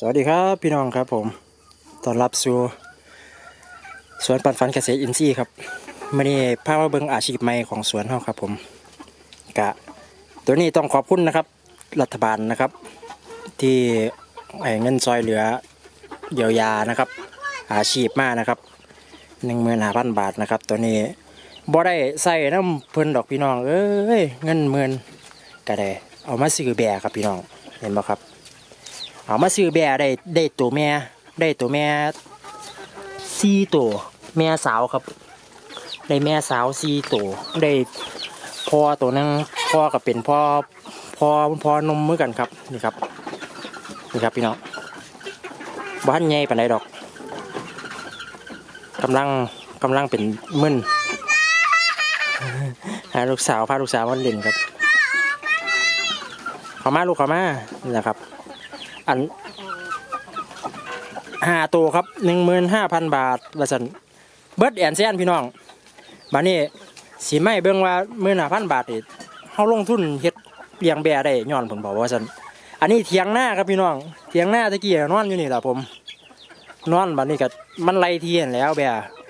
สวัสดีครับพี่น้องครับผมต้อนรับสู่สวนปันฟันเกษตรอินทรีย์ครับมื่อนี้พามาเบิงอาชีพใหม่ของสวนเฮาครับผมกะตัวนี้ต้องขอบคุณนะครับ รัฐบาลนะครับ ที่เงินซอยเหลือเยียวยานะครับ อาชีพมานะครับหนึ่งหมื่นห้าพันบาทนะครับ ตัวนี้บ่ได้ใส่น้ำเพิ่นดอกพี่น้องเอ้ยเงินหมื่นก็ได้เอามาซื้อแบร์ครับพี่น้องเห็นบ่ครับ เอามาซื้อแบร์ได้ได้ตัวแม่ ได้ตัวแม่สี่ตัวแม่สาวครับ ได้แม่สาวสี่ตัวได้พ่อตัวนึงพ่อก็เป็นพ่อพ่อพ่อนมเหมือนกันครับนี่ครับนี่ครับพี่น้องบ้านใหญ่ปานใดดอกกำลังกำลังเป็นมึนหาลูกสาวพาลูกสาวมันเล่นครับเขามาลูกเขามานี่แหละครับ อันห้าตัวครับหนึ่งหมื่นห้าพันบาทละสันเบิร์ดแอนเซียนพี่น้องบัดนี้สีไม่เบิ่งว่าหมื่นห้าพันบาทนี่เขาลงทุนเฮ็ดเลี้ยงแบได้ย้อนผมบอกว่าสันอันนี้เถียงหน้าครับพี่น้องเถียงหน้าตะกี้นอนอยู่นี่แหละผม นอนบัดนี้ก็มันไล่เทียนแล้วแบะ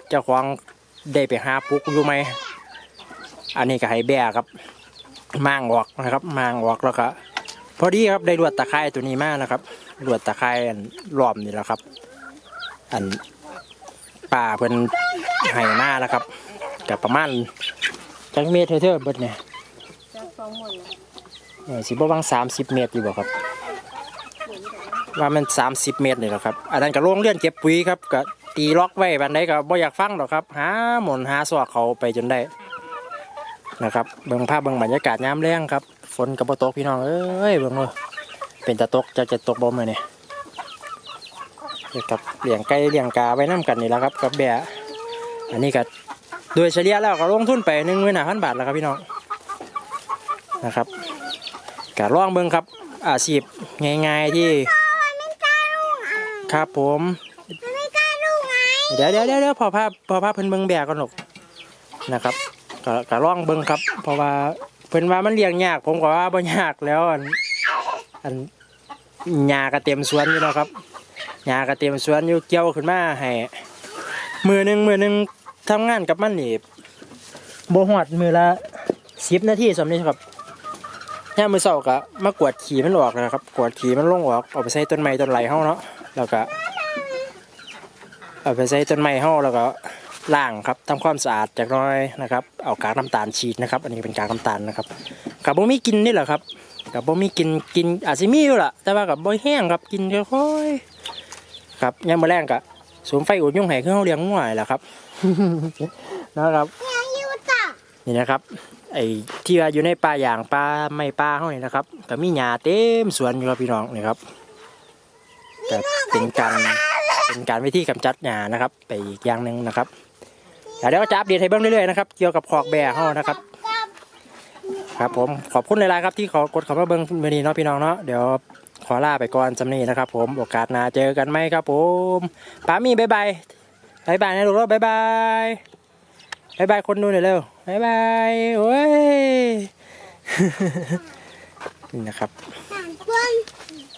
เจ้าของได้ไปหาปลุกอยู่ไหมอันนี้ก็ให้แบครับ มางออกนะครับ มางออกแล้วก็ พอดีครับได้ลวดตะไคร้ตัวนี้มากนะครับลวดตะไคร้อันล้อมนี่แหละครับ อันป่าเพิ่นไห้มาแล้วครับกับประมาณจังเมตรเท่าๆเบิดเนี่ยสิบ่วังสามสิบเมตรอยู่บ่ครับ ว่ามันสามสิบเมตรนี่แหละครับอันนั้นก็โรงเรือนเก็บปุ๋ยครับก็ตีล็อกไว้บันไดก็บ่อยากฟังหรอกครับ หาหมุนหาซอกเขาไปจนได้นะครับเบิ่งภาพเบิ่งบรรยากาศยามแรงครับ ฝนกับบ่ตกพี่น้องเอ้ยเบิ่งเลยเป็นตะตกจะจะตกบ่มื้อนี่กับเลี้ยงไก่เลี้ยงกาไว้น้ากันนี่แหละครับ กับแบะอันนี้ก็โดยเฉลี่ยแล้วก็ลงทุนไปหนึ่งหมื่นห้าพันบาทแล้วครับพี่น้องนะครับก็ลองเบิ่งครับ อาชีพง่ายๆที่ครับผมเดี๋ยวเดี๋ยวเดี๋ยวเดี๋ยวพอภาพพอภาพเพิ่นเบิ่งแบกก่อนหนกนะครับก็ก็ลองเบิ่งครับ เพราะว่า เพิ่นว่ามันเลี้ยงยากผมก็ว่าบ่ยากแล้วอันอันหญ้าก็เต็มสวนอยู่แล้วครับหญ้าก็เต็มสวนอยู่เกี่ยวขึ้นมาให้มือหนึงมือหนึงทำงานกับมันนี่บ่ฮอดมือละ10นาทีสำนี้ครับยามือเช้าก็มากวดขี้มันออกนะครับ กวดขี้มันลงออกเอาไปใส่ต้นไม้ต้นไหลเฮาเนาะแล้วก็เอาไปใส่ต้นไม้เฮาแล้วก็ ล้างครับทำความสะอาดจากหน้อยนะครับ เอากากน้ำตาลฉีดนะครับ อันนี้เป็นกากน้ำตาลนะครับกับบ่มีกินนี่แหละครับกับบ่มีกินกินอาจสิมีอยู่ล่ะแต่ว่ากับบ่แห้งครับกินค่อยๆครับยามมื้อแรงก็สูมไฟอุดยุ่งให้คือเฮาเลี้ยงงัวนี่แหละครับนะครับยูจ้ะนี่นะครับไอ้ที่ว่าอยู่ในป่าอย่างป่าไม้ป่าเฮานี่นะครับก็มีหญ้าเต็มสวนอยู่ครับพี่น้องนี่ครับก็เป็นการเป็นการวิธีกำจัดหญ้านะครับ ไปอีกอย่างหนึ่งนะครับ เดี๋ยวเราจะอัปเดตให้เบิ่งเรื่อยๆนะครับเกี่ยวกับขอกแบะเฮานะครับ ครับผมขอบคุณหลายๆครับที่ขอกดเข้ามาเบิ่งมื้อนี้เนาะพี่น้องเนาะเดี๋ยวขอลาไปก่อนจำนี้นะครับ ผมโอกาสหน้าเจอกันไหมครับผมป้ามีบ๊ายบายบ๊ายบายนะลูกเนาบ๊ายบายบ๊ายบายคนดูหน่อยเร็วบ๊ายบายโอ้ย นี่นะครับ